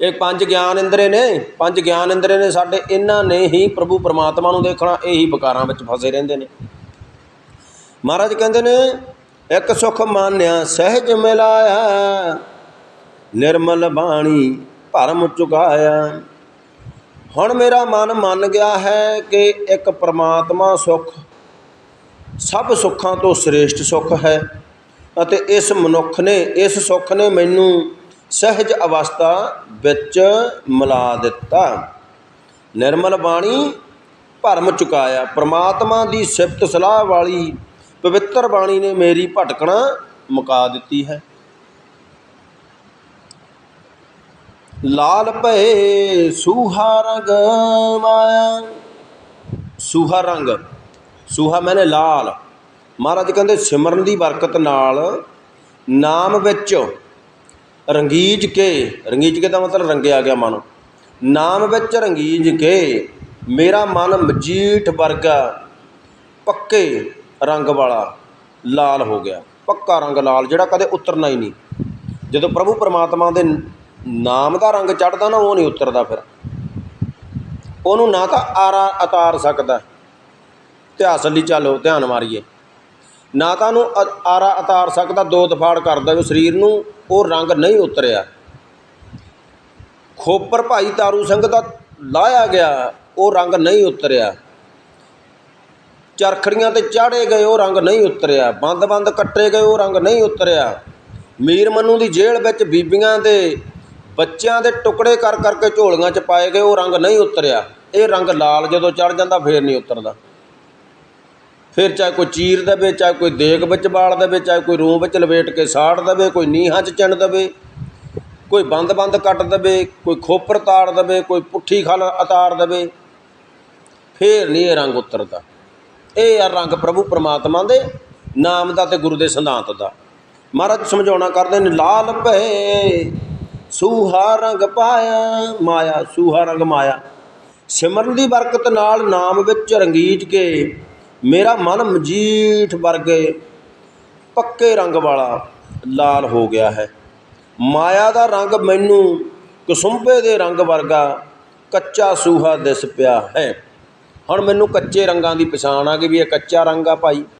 ਇਹ ਪੰਜ ਗਿਆਨ ਇੰਦਰੇ ਨੇ, ਪੰਜ ਗਿਆਨ ਇੰਦਰੇ ਨੇ ਸਾਡੇ। ਇਹਨਾਂ ਨੇ ਹੀ ਪ੍ਰਭੂ ਪਰਮਾਤਮਾ ਨੂੰ ਦੇਖਣਾ, ਇਹੀ ਵਿਕਾਰਾਂ ਵਿੱਚ ਫਸੇ ਰਹਿੰਦੇ ਨੇ। ਮਹਾਰਾਜ ਕਹਿੰਦੇ ਨੇ, ਇੱਕ ਸੁਖ ਮਾਨਿਆ ਸਹਿਜ ਮਿਲਾਇਆ, ਨਿਰਮਲ ਬਾਣੀ ਭਰਮ ਚੁਕਾਇਆ ਹੁਣ ਮੇਰਾ ਮਨ ਮੰਨ ਗਿਆ ਹੈ ਕਿ ਇੱਕ ਪ੍ਰਮਾਤਮਾ ਸੁਖ, ਸਭ ਸੁੱਖਾਂ ਤੋਂ ਸ੍ਰੇਸ਼ਟ ਸੁਖ ਹੈ ਅਤੇ ਇਸ ਮਨੁੱਖ ਨੇ, ਇਸ ਸੁੱਖ ਨੇ ਮੈਨੂੰ ਸਹਿਜ ਅਵਸਥਾ ਵਿੱਚ ਮਿਲਾ ਦਿੱਤਾ। ਨਿਰਮਲ ਬਾਣੀ ਭਰਮ ਚੁਕਾਇਆ ਪ੍ਰਮਾਤਮਾ ਦੀ ਸਿਫਤ ਸਲਾਹ ਵਾਲੀ ਪਵਿੱਤਰ ਬਾਣੀ ਨੇ ਮੇਰੀ ਭਟਕਣਾ ਮੁਕਾ ਦਿੱਤੀ ਹੈ। ਲਾਲ ਭਏ ਸੂਹਾ ਰੰਗ ਮਾਇਆ। ਸੂਹਾ ਰੰਗ। ਸੂਹਾ ਮੈਨੇ ਲਾਲ। ਮਹਾਰਾਜ ਕਹਿੰਦੇ, ਸਿਮਰਨ ਦੀ ਬਰਕਤ ਨਾਲ ਨਾਮ ਵਿੱਚ ਰੰਗੀਜ ਕੇ। ਰੰਗੀਜ ਕੇ ਦਾ ਮਤਲਬ ਰੰਗਿਆ ਗਿਆ ਮਨ। ਨਾਮ ਵਿੱਚ ਰੰਗੀਜ ਕੇ। ਮੇਰਾ ਮਨ ਮਜੀਠ ਵਰਗਾ, ਪੱਕੇ ਰੰਗ ਵਾਲਾ, ਲਾਲ ਹੋ ਗਿਆ। ਪੱਕਾ ਰੰਗ ਲਾਲ, ਜਿਹੜਾ ਕਦੇ ਉਤਰਨਾ ਹੀ ਨਹੀਂ। ਜਦੋਂ ਪ੍ਰਭੂ ਪਰਮਾਤਮਾ ਦੇ ਨਾਮ ਦਾ ਰੰਗ ਚੜਦਾ ਨਾ, ਉਹ ਨਹੀਂ ਉਤਰਦਾ ਫਿਰ। ਉਹਨੂੰ ਨਾ ਤਾਂ ਆਰਾ ਉਤਾਰ ਸਕਦਾ। ਇਤਿਹਾਸ ਲਈ ਚੱਲੋ, ਧਿਆਨ ਮਾਰੀਏ। ਨਾ ਤਾਂ ਉਹਨੂੰ ਆਰਾ ਉਤਾਰ ਸਕਦਾ, ਦੋ ਦਫਾੜ ਕਰਦਾ ਉਹ ਸਰੀਰ ਨੂੰ, ਉਹ ਰੰਗ ਨਹੀਂ ਉਤਰਿਆ। ਖੋਪਰ ਭਾਈ ਤਾਰੂ ਸਿੰਘ ਦਾ ਲਾਇਆ ਗਿਆ, ਉਹ ਰੰਗ ਨਹੀਂ ਉਤਰਿਆ। ਚਰਖੜੀਆਂ ਤੇ ਚਾੜੇ ਗਏ, ਉਹ ਰੰਗ ਨਹੀਂ ਉਤਰਿਆ। ਬੰਦ-ਬੰਦ ਕੱਟੇ ਗਏ, ਉਹ ਰੰਗ ਨਹੀਂ ਉਤਰਿਆ। ਮੀਰ ਮੰਨੂ ਦੀ ਜੇਲ੍ਹ ਵਿੱਚ ਬੀਬੀਆਂ ਦੇ ਬੱਚਿਆਂ ਦੇ ਟੁਕੜੇ ਕਰ ਕਰਕੇ ਝੋਲੀਆਂ 'ਚ ਪਾਏ ਗਏ, ਉਹ ਰੰਗ ਨਹੀਂ ਉਤਰਿਆ। ਇਹ ਰੰਗ ਲਾਲ ਜਦੋਂ ਚੜ ਜਾਂਦਾ, ਫੇਰ ਨਹੀਂ ਉਤਰਦਾ। ਫਿਰ ਚਾਹੇ ਕੋਈ ਚੀਰ ਦੇਵੇ, ਚਾਹੇ ਕੋਈ ਦੇਗ ਵਿੱਚ ਬਾਲ ਦੇਵੇ, ਚਾਹੇ ਕੋਈ ਰੂਹ ਵਿੱਚ ਲਵੇਟ ਕੇ ਸਾੜ ਦੇਵੇ, ਕੋਈ ਨੀਹਾਂ 'ਚ ਚਿਣ ਦੇਵੇ, ਕੋਈ ਬੰਦ-ਬੰਦ ਕੱਟ ਦੇਵੇ, ਕੋਈ ਖੋਪਰ ਤਾੜ ਦੇਵੇ, ਕੋਈ ਪੁੱਠੀ ਖਲ ਉਤਾਰ ਦੇਵੇ, ਫੇਰ ਨਹੀਂ ਇਹ ਰੰਗ ਉਤਰਦਾ। ਇਹ ਆ ਰੰਗ ਪ੍ਰਭੂ ਪਰਮਾਤਮਾ ਦੇ ਨਾਮ ਦਾ ਤੇ ਗੁਰੂ ਦੇ ਸਿਧਾਂਤ ਦਾ। ਮਹਾਰਾਜ ਸਮਝਾਉਣਾ ਕਰਦੇ ਨੇ, ਲਾਲ ਭਏ, ਸੂਹਾ ਰੰਗ ਪਾਇਆ, ਮਾਇਆ, ਸੂਹਾ ਰੰਗ ਮਾਇਆ। ਸਿਮਰਨ ਦੀ ਬਰਕਤ ਨਾਲ ਨਾਮ ਵਿੱਚ ਰੰਗੀਜ ਕੇ, ਮੇਰਾ ਮਨ ਮਜੀਠ ਵਰਗੇ ਪੱਕੇ ਰੰਗ ਵਾਲਾ ਲਾਲ ਹੋ ਗਿਆ ਹੈ। ਮਾਇਆ ਦਾ ਰੰਗ ਮੈਨੂੰ ਕਸੁੰਬੇ ਦੇ ਰੰਗ ਵਰਗਾ ਕੱਚਾ ਸੂਹਾ ਦਿਸ ਪਿਆ ਹੈ। ਹੁਣ ਮੈਨੂੰ ਕੱਚੇ ਰੰਗਾਂ ਦੀ ਪਛਾਣ ਆ ਗਈ ਵੀ ਇਹ ਕੱਚਾ ਰੰਗ ਆ ਭਾਈ।